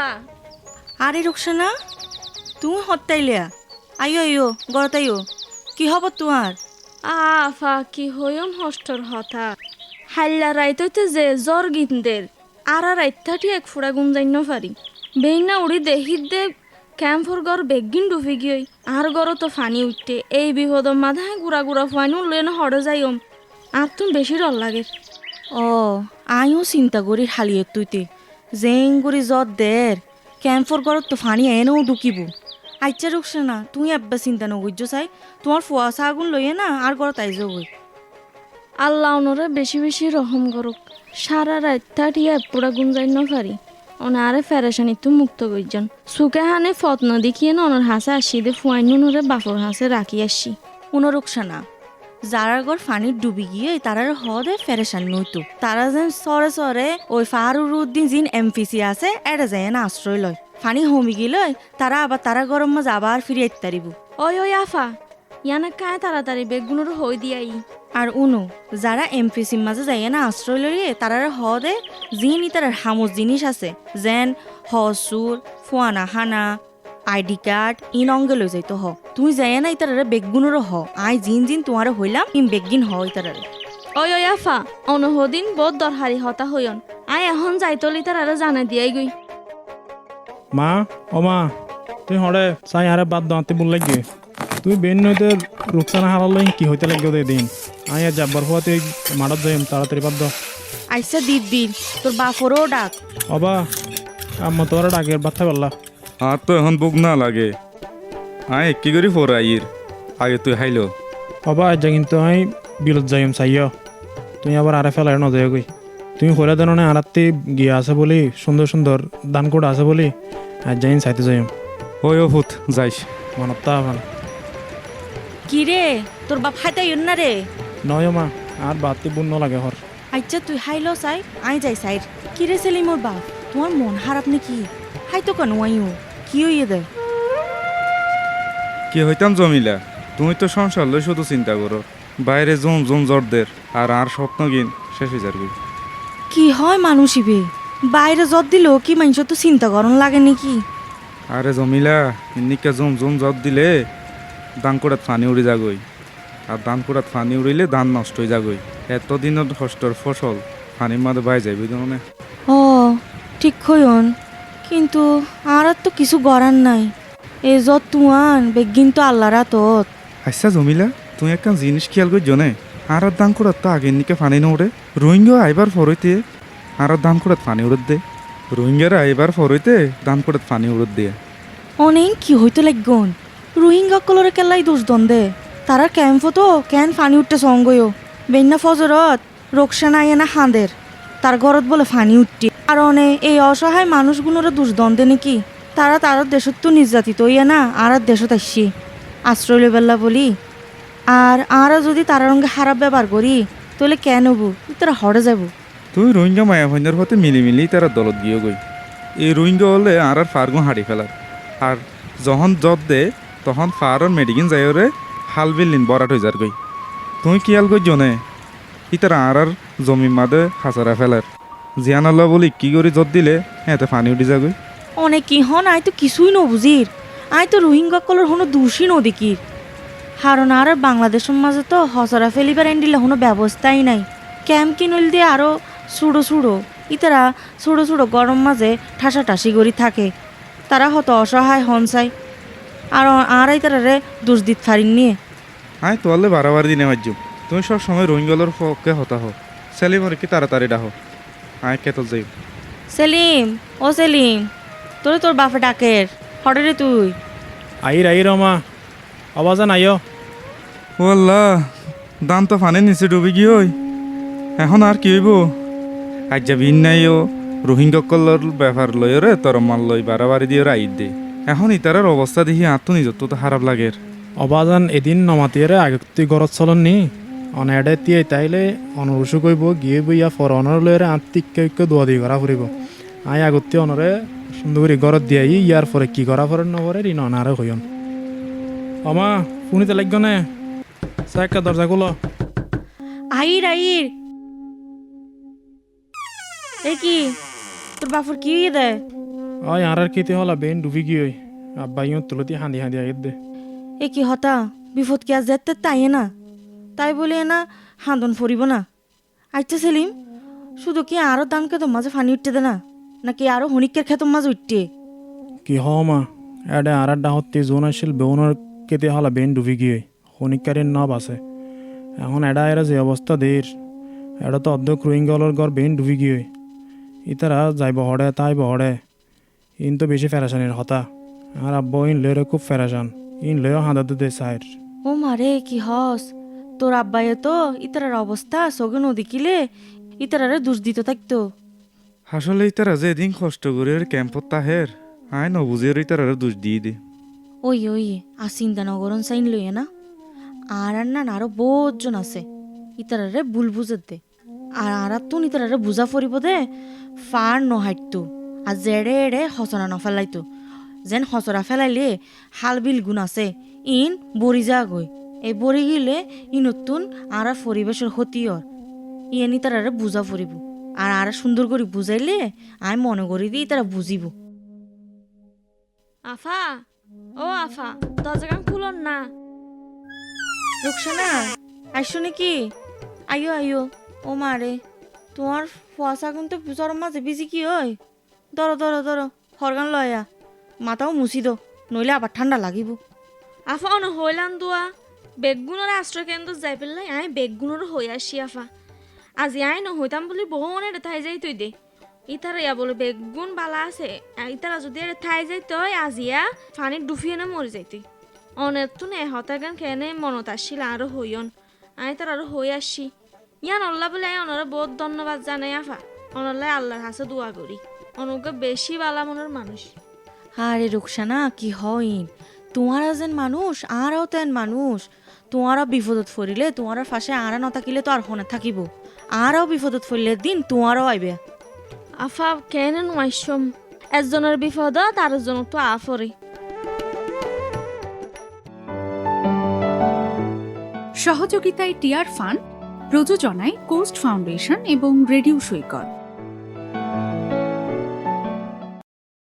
আফা আরে রুকসানা তুমি হত্যাইলিয়া আইও আইও গড়ত আইও কি হব তোমার? আফা কি হইম হষ্টর হতা। হাল্লা রাইতইতে যে জ্বর গিনদের। আর আর রাইতাটি এক ফুড়া গুম যাইন পারি বেইনা উড়ি দেহিত দে ক্যাম্পর গড় বেগিন ডুবি গিয়ে আর গড় তো ফানি উঠতে এই বিপদ মাথায় গুড়া গুড়া ফানি উঠলে না হড়ে যাইম আর তুমি বেশি ডর লাগে। ও আইও চিন্তা করি হালিয়ে তুইতে। জেং করে যত দের ক্যাম্পর গড়ত তো ফানি এনেও ঢুকিব আচ্ছা না তুমি এব্বা চিন্তা নগর্য চাই তোমার ফুয়াশা আগুন লইয়ে না আর গড়ত আইজ গই আল্লাহ ওনরে বেশি বেশি রহম করুক সারা রাত থাটিয়া পুরা যাইন পারি ওনারে ফেরেশানি তো মুক্ত করছেন সুকে হানে ফতন দেখিয়ে না ওনার হাসে আসি দে ফুয়াইন ওনরে বাপর হাসে রাখি আসি কোনো রুকসানা যারা গড় ফানির ডুবি গিয়ে তারার হদে ফেরেশান নইতো তারা যেন সরে সরে ওই ফারুর উদ্দিন জিন এমপিসি আছে এটা যায় না আশ্রয় লয়। ফানি হমি গিলয় তারা আবার তারা গরম মাঝে আবার ফিরে তারিব ওই ওই আফা ইয়ানা কায় তাড়াতাড়ি বেগুনোর হই দিয়াই। আর উনো যারা এমপিসির মাঝে যায় না আশ্রয় লইয়ে তারার হদে জিনি তারার হামুজ জিনিস আছে যেন হসুর ফুয়ানা হানা আইডি কার্ড ইন অঙ্গে লই যাইতো হ। তুই যায় না ইতারারে বেগুনোর হ। আই জিন জিন তোমার হইলাম ইম বেগগিন হ ইতারারে ওই ওই আফা অনুহদিন বহুত দরহারি হতা হইন আই এখন যাইতলি তার আরও জানা দিয়াই গই। মা ও মা তুই হরে চাই আরে বাদ দাঁতে বল লাগবে তুই বেন নইতে রুকসানা হারাল কি হইতে লাগবে দে দিন। আই আর যাবার হওয়া তুই মারাত যাইম তাড়াতাড়ি বাদ দাও আইসা দিদ দিন তোর বাপরও ডাক। অবা আম্মা তোর ডাকের বাচ্চা করলা আর তো এখন বুক না লাগে। আয় কি করি ফোর আইর? আগে তুই হাইলো। অবা আজ কিন্তু আমি বিলত যাইম চাইয়। তুই আবার আরে ফেলার নজয় গই তুমি হইলা দেন না আরাত্তি গিয়া আছে বলি সুন্দর সুন্দর দান কোড আছে বলি আজ যাইন চাইতে যাইম। ওই ও ভূত যাইস মনত তা আমার কি রে তোর বাপ হাইতাই না রে নয় মা আর বাতি বুন লাগে হর আচ্ছা তুই হাইলো চাই আই যাই সাইড কি রে সেলি মোর বাপ? তোমার মন খারাপ নাকি? হাই তো কেন আইও কি হইয়ে দে কি হইতাম জমিলা? তুমি তো সংসার লই শুধু চিন্তা করো। বাইরে জম জম জর্দের আর আর স্বপ্ন গিন শেষ হয়ে যাবে। কি হয় মানুষ ইবে? বাইরে জত দিলেও কি মানুষ তো চিন্তা করন লাগে নাকি? আরে জমিলা এমনিকে জম জম জট দিলে দান করাত ফানি উড়ি যাগই। আর দান করাত ফানি উড়িলে ধান নষ্ট হয়ে যাগই। এতদিনের কষ্টর ফসল ফানির মাঝে বাই যাবে মানে ও ঠিক হইন কিন্তু আর তো কিছু গড়ার নাই। এ যত তুয়ান বেগিন তো আল্লাহর তত আচ্ছা জমিলা তুই একটা জিনিস খেয়াল করি জনে আর দাম করাত তো আগের নিকে ফানি না উড়ে রোহিঙ্গা আইবার ফরইতে আর দান করাত ফানি উড়ত দে। রোহিঙ্গারা আইবার ফরইতে দান করাত ফানি উড়ত দিয়ে অনেক কি হইতে লাগগন? রোহিঙ্গা কলরে কেলাই দোষ দন্দে তারা ক্যাম্প তো কেন ফানি উঠতে সঙ্গয়ও বেন্না ফজরত রোকসানা আইনা হাঁদের। তার ঘরত বলে ফানি আর অনে এই অসহায় মানুষগুলোরে দোষ দন্দে নাকি? তারা তার দেশত তো নির্যাতিত হইয়া না, আর দেশত আসছি আশ্রয় লেবেল্লা বলি, আর আরা যদি তার রঙে খারাপ ব্যবহার করি, তাহলে কেন হবু? তারা হরে যাব। তুই রোহিঙ্গা মায়া ভাইনের মিলি মিলি তারা দলত গিয়ে গই। এই রোহিঙ্গা হলে আর আর ফার্গো হাঁড়ি ফেলার। আর যখন জত দে, তখন ফারর মেডিকিন যাই রে, হাল বিল্লিন বরাট হয়ে যার গই। তুই কিয়াল গই জনে ই তারা আর আর জমি মাদে হাসারা ফেলার। জিয়ান আল্লাহ বলি কি করি জত দিলে হ্যাঁ ফানি উঠি যাগই অনেক কি হন আই তো কিছুই নবুজির আই তো রোহিঙ্গা কলর হনো দোষী নদেকির কারণ আর বাংলাদেশের মাঝে তো হসরা ফেলিবার এন্ডিলে কোনো ব্যবস্থাই নাই। ক্যাম্প কিনল দিয়ে আরও সুড়ো সুড়ো ইতারা সুড়ো সুড়ো গরম মাঝে ঠাসা ঠাসি করি থাকে। তারা হত অসহায় হন চাই। আর আর তারারে দোষ দিত ফারিন নিয়ে। আয় তোয়ালে বারাবার দিনে মাজ্জুম তুমি সব সময় রোহিঙ্গালোর পক্ষে হতা হো সেলিমর কি তাড়াতাড়ি ডাহো আয় কেতল যাই। সেলিম ও সেলিম তোরে তোর বাপে ডাকের। হরে রে তুই। আইর আইর মা আওয়াজান আইয় ও আল্লাহ দাম তো ফানে নিচে ডুবে গিয়ে ওই এখন আর কি হইব? আজ যাবি নাই ও রোহিঙ্গা কল্লর ব্যাপার লই রে তোর মাল লই বাড়াবাড়ি দিয়ে রাইত দে। এখন ইতারের অবস্থা দেখি আর তো খারাপ লাগে অবাজান এদিন নমাতিয়ে আগে তুই ঘৰত চলন নি অনেডে তিয়াই তাইলে অনুরুষু কইব গিয়ে বইয়া ফর অনর লয়রে আত্মিক ঐক্য দোয়া দি করা ফুরিব আই আগতে অনরে সুন্দর করে ঘৰত দিয়াই ইয়ার পরে কি করা ফরে নপরে ঋণ অনারে হইন অমা শুনিতে লাগব নে? চাকা দরজা গুলো আইর আইর এ কি তোর বাপুর কি দে ওই আর আর কেতে হলা বেন ডুবি গিয়ে আব্বা ইয়ন তুলতি হাঁদি হাঁদি আগের দে। এ কি হতা বিপদ কি আজ যেতে তাই না? তাই বলে না হাঁদন ফরিব না। আচ্ছা সেলিম শুধু কি আরও দান খেতো মাঝে ফানি উঠতে দে না নাকি আরও হনিকের খেতো মাঝে উঠতে? কি হ মা এডে আর আর ডাহতে জোন আসছিল বেউনের কেতে হলা বেন ডুবি গিয়ে খনিকারের নব আছে। এখন এডা এরা যে অবস্থা দের এটা তো অর্ধেক রোহিঙ্গলের ঘর বেন ডুবি গিয়ে ইতারা যাইব হড়ে তাই বহড়ে ইন তো বেশি ফেরাসানের হতা। আর আব্বা ইন লয়ের খুব ফেরাসান ইন লয়েও হাঁদাতে দে সাইড ও মারে কি হস? তোর আব্বাইয়ে তো ইতারার অবস্থা সগে নদী কিলে ইতারারে দোষ দিত থাকতো। আসলে ইতারা যে এদিন কষ্ট করে ক্যাম্পত তাহের আয় নবুঝের ইতারা দোষ দিয়ে দে। ওই ওই চিন্তা নগরন চাইন লইয়ে না। আর আর না আরও বহুতজন আছে ইতারারে ভুল বুঝে দে। আর আর তো ইতারারে বুঝা ফরিব দে ফার নহাইতো আর জেড়ে এড়ে হসরা নফেলাইতো যেন হসরা ফেলাইলে হাল বিল গুণ আছে ইন বরি যা গই এই বরি গিলে ই নতুন আর পরিবেশের ক্ষতিয়র। ইয়েনি তারারে বুঝা ফরিব আর আর সুন্দর করে বুঝাইলে আমি মনে করি দিই তারা বুঝিব। আফা ও আফা দরজাগান খুলন না। রুকসানা আইসো নাকি? আইও আইও ও মারে তোমার ফুয়াশা কিন্তু জ্বর মাঝে বিজি কি হয় ধরো ধরো ধরো হরগান লয়া মাথাও মুছি দো নইলে আবার ঠান্ডা লাগিব। আফা অন হইলাম দোয়া। বেগুনের আশ্রয় কেন্দ্র যাই পেলাই আই বেগুনের হই আসি আফা আজি আই নহইতাম বুলি বহু মনে ঠাই যাই তুই দে। ইতারা ইয়া বলে বেগুন বালা আছে। ইতারা যদি এর ঠাই যাই তই আজিয়া পানির ডুফিয়ে না মরে যাইতে অনেক তো নে হতা গান কেনে মনত আসছিল আরও হইয়ন আই তার আরও হই আসি ইয়ান আল্লাহ বলে আই অনরা বহুত ধন্যবাদ জানাই আফা। অনল্লাই আল্লাহর হাসে দোয়া করি অনুকে বেশি বালা মনের মানুষ আরে রুকসানা কি হইন? তোমারা যেন মানুষ আরও তেন মানুষ তোমারা বিপদত ফরিলে তোমার ফাঁসে আরা নথাকিলে তো আর হনে থাকিব আরও বিপদত ফরিলে দিন তোমারও আইবে। আফা কেন নয়সম একজনের বিপদত আরেকজনের তো আফরে সহযোগিতায় টিয়ার ফান্ড প্রযোজনায় কোস্ট ফাউন্ডেশন এবং রেডিও সৈকত।